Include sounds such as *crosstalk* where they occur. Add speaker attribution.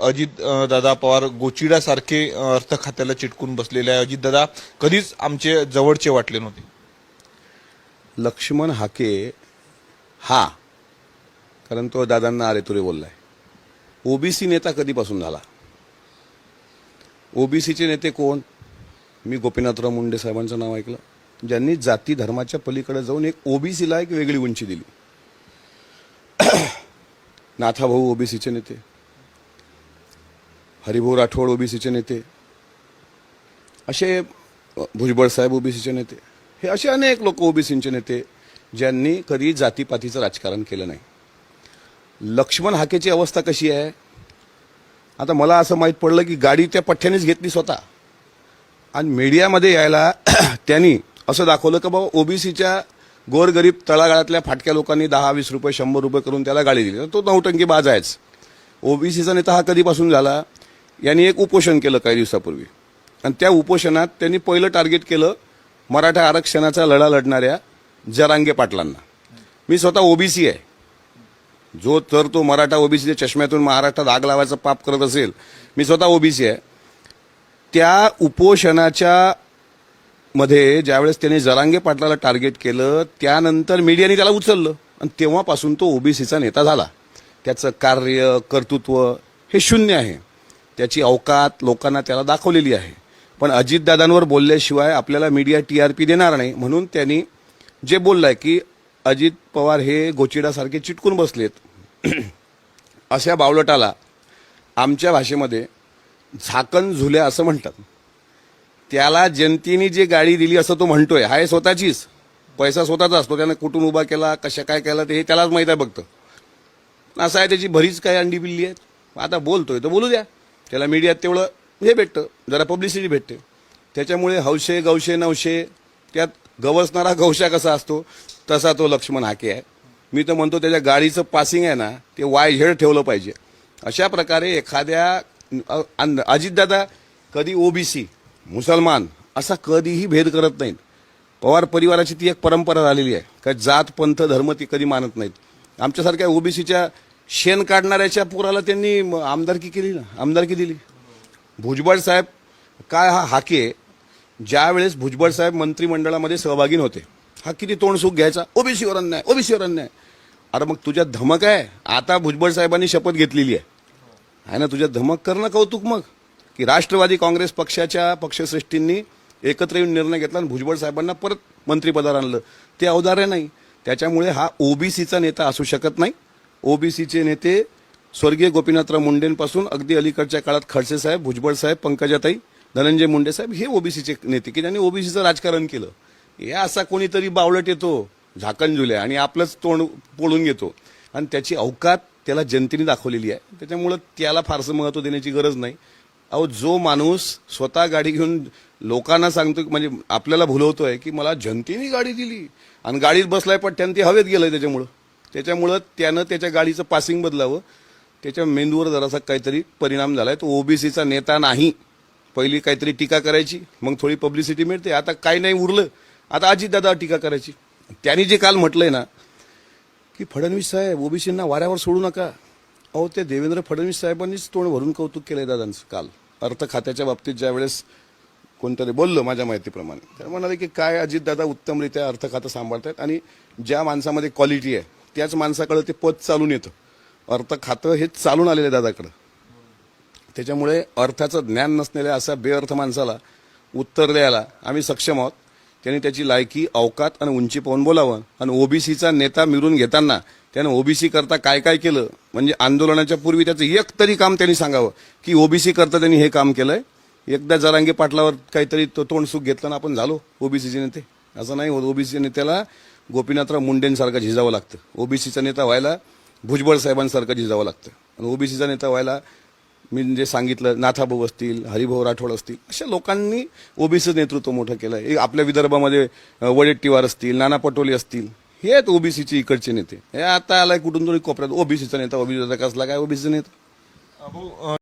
Speaker 1: अजित दादा पवार गोचिडासारखे अर्थ खात्याला चिटकून बसलेले आहे. अजित दादा कधीच आमचे जवळचे वाटले नव्हते.
Speaker 2: लक्ष्मण हाके हा कारण तो दादांना अरे तुरे बोललाय. ओबीसी नेता कधीपासून झाला? ओबीसीचे नेते कोण? मी गोपीनाथराव मुंडे साहेबांचं नाव ऐकलं. ज्यांनी जाती धर्माच्या पलीकडे जाऊन एक ओबीसीला एक वेगळी उंची दिली. *clears throat* नाथाभाऊ ओबीसीचे नेते. हरिभाऊ राठोड ओबीसीचे नेते असे भुजबळ साहेब ओबीसीचे नेते हे असे अनेक लोक ओबीसीचे नेते ज्यांनी कधी जातीपातीचं राजकारण केलं नाही. लक्ष्मण हाकेची अवस्था कशी आहे? आता मला असं माहीत पडलं की गाडी त्या पठ्ठ्यानेच घेतली स्वतः. आणि मीडियामध्ये यायला *clears throat* त्यांनी असं दाखवलं की बाबा ओबीसीच्या गोरगरीब तळागाळातल्या फाटक्या लोकांनी दहा वीस रुपये शंभर रुपये करून त्याला गाडी दिली. तर तो नौटंकी बाज आहेच. ओबीसीचा नेता हा कधीपासून झाला? यांनी एक उपोषण केलं काही दिवसापूर्वी. आणि त्या उपोषणात त्यांनी पहिलं टार्गेट केलं मराठा आरक्षणाचा लढा लढणाऱ्या जरांगे पाटलांना. मी स्वतः ओबीसी आहे. जो तर तो मराठा ओबीसीच्या चष्म्यातून महाराष्ट्रात आग लावायचं पाप करत असेल मी स्वतः ओबीसी आहे. त्या उपोषणाच्या मध्ये ज्यावेळेस त्याने जरांगे पाटलाला टार्गेट केलं त्यानंतर मीडियाने त्याला उचललं. आणि तेव्हापासून तो ओबीसीचा नेता झाला. त्याचं कार्य कर्तृत्व हे शून्य आहे. त्याची अवकात लोकांना त्याला दाखवलेली आहे. पण अजितदादांवर बोलल्याशिवाय आपल्याला मीडिया टी आर पी देणार नाही. म्हणून त्यांनी जे बोललं आहे की अजित पवार हे गोचिडासारखे चिटकून बसलेत *clears throat* अशा बावलटाला आमच्या भाषेमध्ये झाकण झुल्या असं म्हणतात. त्याला जनतेने जी गाडी दिली असं तो म्हणतोय हाय स्वतःचीच. पैसा स्वतःचा असतो त्यानं कुठून उभा केला कशा काय केला ते हे त्यालाच माहीत आहे बघतं असं आहे त्याची भरीच काय अंडी पिल्ली आहेत. आता बोलतोय तर बोलू द्या. त्याला मीडियात तेवढं हे भेटतं जरा पब्लिसिटी भेटते. त्याच्यामुळे हौशे गौशे नवशे त्यात गवसणारा गवशा कसा असतो तसा तो लक्ष्मण हाके आहे. मी तर म्हणतो त्याच्या गाडीचं पासिंग आहे ना ते वाय झेड ठेवलं पाहिजे. अशा प्रकारे एखाद्या अन- अजितदादा कधी ओबीसी मुसलमान असा कधीही भेद करत नाहीत. पवार परिवाराची ती एक परंपरा झालेली आहे का जात पंथ धर्म ती कधी मानत नाहीत. आमच्यासारख्या ओबीसीच्या शेण काढणाऱ्याच्या पुराला त्यांनी म- आमदारकी केली ना आमदारकी दिली. भुजबळ साहेब काय हा हाके ज्या वेळेस भुजबळ साहेब मंत्रिमंडळामध्ये सहभागी होते हा किती तोंडसुख घ्यायचा? ओबीसीवर अन्याय ओबीसीवर अन्याय. अरे मग तुझ्या धमक आहे? आता भुजबळ साहेबांनी शपथ घेतलेली आहे. आहे ना तुझ्या धमक करणं कौतुक मग. की राष्ट्रवादी काँग्रेस पक्षाच्या पक्षश्रेष्ठींनी एकत्र येऊन निर्णय घेतला आणि भुजबळ साहेबांना परत मंत्रिपदावर आणलं. ते अवधार्य नाही. त्याच्यामुळे हा ओबीसीचा नेता असू शकत नाही. ओबीसीचे नेते स्वर्गीय गोपीनाथराव मुंडेंपासून अगदी अलीकडच्या काळात खडसे साहेब भुजबळ साहेब पंकजाताई धनंजय मुंडे साहेब हे ओबीसीचे नेते की ज्यांनी ओबीसीचं राजकारण केलं. हे असा कोणीतरी बावळट येतो झाकण झुल्या आणि आपलंच तोंड पोळून घेतो. आणि त्याची अवकात त्याला जनतेने दाखवलेली आहे. त्याच्यामुळं त्याला फारसं महत्त्व देण्याची गरज नाही. अहो जो माणूस स्वतः गाडी घेऊन लोकांना सांगतो म्हणजे आपल्याला भुलवतोय की मला जनतेने गाडी दिली. आणि गाडीत बसलाय पण त्यांनी हवेत गेलंय त्याच्यामुळं. त्याच्यामुळं त्यानं त्याच्या गाडीचं पासिंग बदलावं. त्याच्या मेंदूवर जरासा काहीतरी परिणाम झालाय. तो ओबीसीचा नेता नाही. पहिली काहीतरी टीका करायची मग थोडी पब्लिसिटी मिळते. आता काही नाही उरलं. आता अजितदादा टीका करायची. त्यांनी जे काल म्हटलंय ना की फडणवीस साहेब ओबीसींना वाऱ्यावर सोडू नका. अहो ते देवेंद्र फडणवीस साहेबांनीच तोंड भरून कौतुक केलंय दादांचं काल. अर्थ खात्याच्या बाबतीत ज्यावेळेस कोणतरी बोललं माझ्या माहितीप्रमाणे. तर म्हणाले की काय अजितदादा उत्तमरित्या अर्थ खातं सांभाळत आहेत आणि ज्या माणसामध्ये क्वालिटी आहे त्याच माणसाकडं ते पद चालून येतं. अर्थ खातं हे चालून आलेलं आहे दादाकडं. त्याच्यामुळे अर्थाचं ज्ञान नसलेल्या असा बेअर्थ माणसाला उत्तर द्यायला आम्ही सक्षम आहोत. त्यांनी त्याची लायकी अवकात आणि उंची पाहून बोलावं. आणि ओबीसीचा नेता मिळून घेताना त्यानं ओबीसी करता काय काय केलं? म्हणजे आंदोलनाच्या पूर्वी त्याचं एक तरी काम त्यांनी सांगावं की ओबीसी करता त्यांनी हे काम केलंय. एकदा जरांगे पाटलावर काहीतरी तो तोंडसुख घेतलं ना आपण झालो ओबीसीचे नेते. असं नाही होत. ओबीसी नेत्याला गोपीनाथराव मुंडेंसारखं झिजावं लागतं. ओबीसीचा नेता व्हायला भुजबळ साहेबांसारखं झिजावं लागतं. आणि ओबीसीचा नेता व्हायला मी जे सांगितलं नाथाभाऊ असतील हरिभाऊ राठोड असतील अशा लोकांनी ओबीसीचं नेतृत्व मोठं केलं आहे आपल्या विदर्भामध्ये वडेट्टीवार असतील नाना पटोले असतील हे आहेत ओबीसीचे इकडचे नेते. हे आता आलाय कुठून तरी कोपऱ्यात. ओबीसीचा नेता ओबीसीचा कसला काय ओबीसीचा नेता?